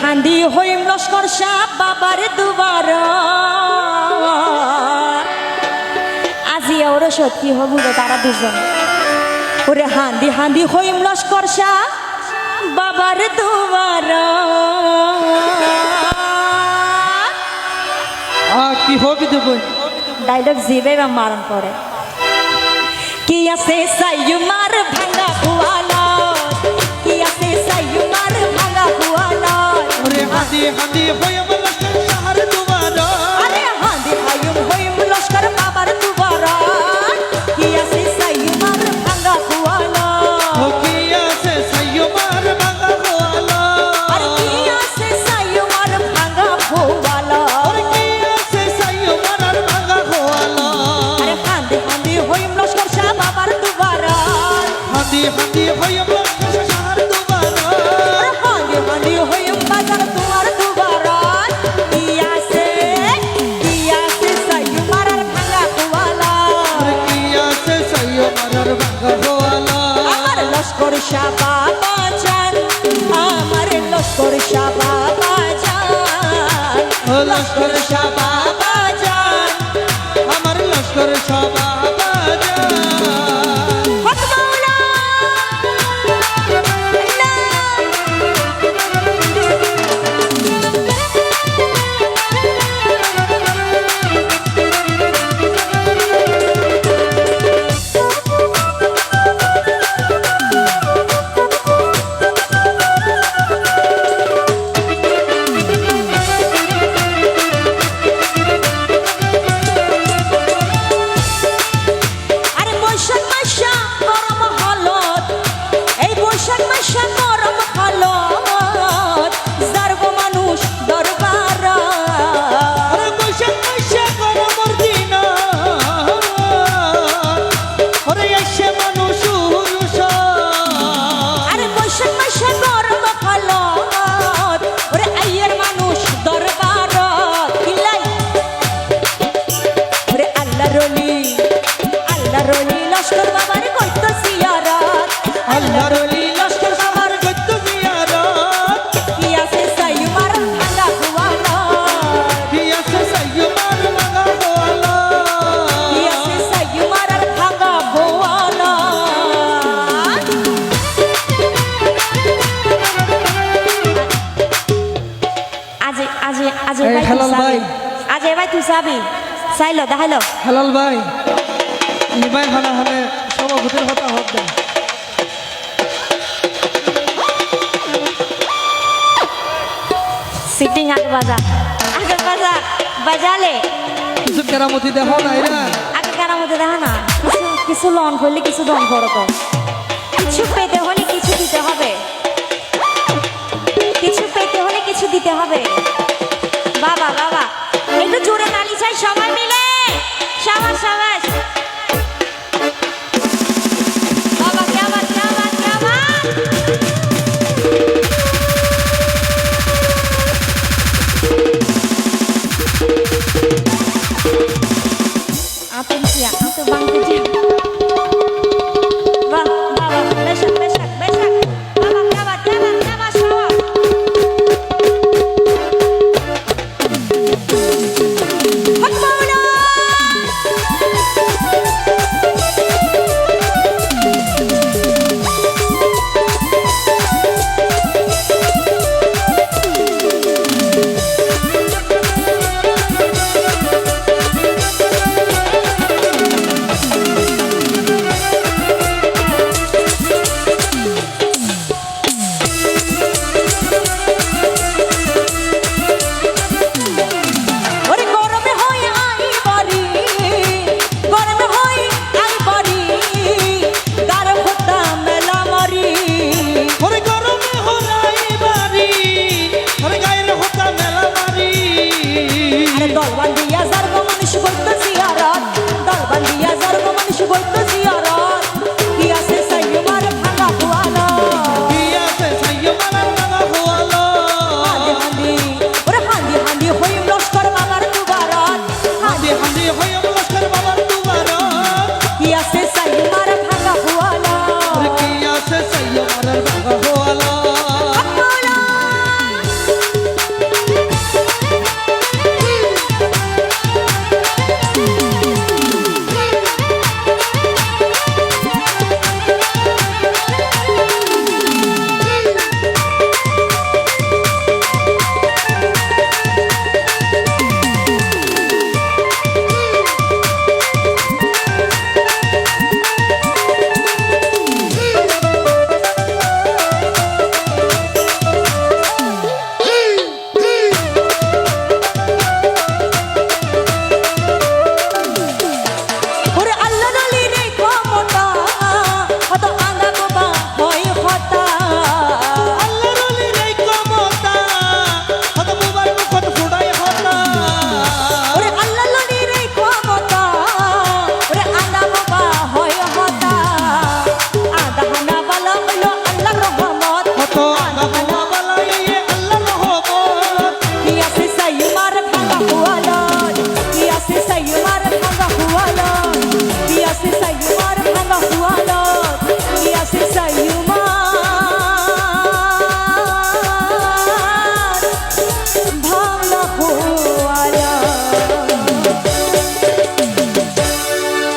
হান্দি হইম লস্কর সাপ বাবার দুবার আজি ওর সত্যি হবু তারা দুজন। ওরে হান্দি হান্দি হইম লস্কর সাপ বাবার দুবার কি হবি দেবই ডাইলগ জিবে মারণ করে কি আছে সাইয়ু মার ভাঙা কুয়ালা? লস্কর বাবা জান আমার লস্কর বাবা জান লস্কর বাবা জান আমার লস্কর সবা লস্কর বাবার কইতো সিয়ারাত। আল্লাহর অলি লস্কর সামার গদ্য জিয়ারত কি আছে সাইয়ু মার ভাঙা কুয়ালা কি আছে সাইয়ো মার গোয়ালা। কি আছে সাইয়ু ভাঙা কুয়ালা আজি আজি আজি ভাই তুই ভাই। চাবি ভাই তুই দেখাইলো। হেলাল ভাই। নিবাই হানা হানে সভাপতির কথা হক সিটিং আগে বাজা আগে বাজা বাজালে কিছু কেরামতি দেখো না? এরা আগে কারার মধ্যে না। কিছু কিছু লন করলে কিছু দন করো তো। কিছু পেতে হলে কিছু দিতে হবে। কিছু পেতে হলে কিছু দিতে হবে। বাবা বাবা। একটু জোরে নালি চাই সবাই মিলে। সবাই সবাই।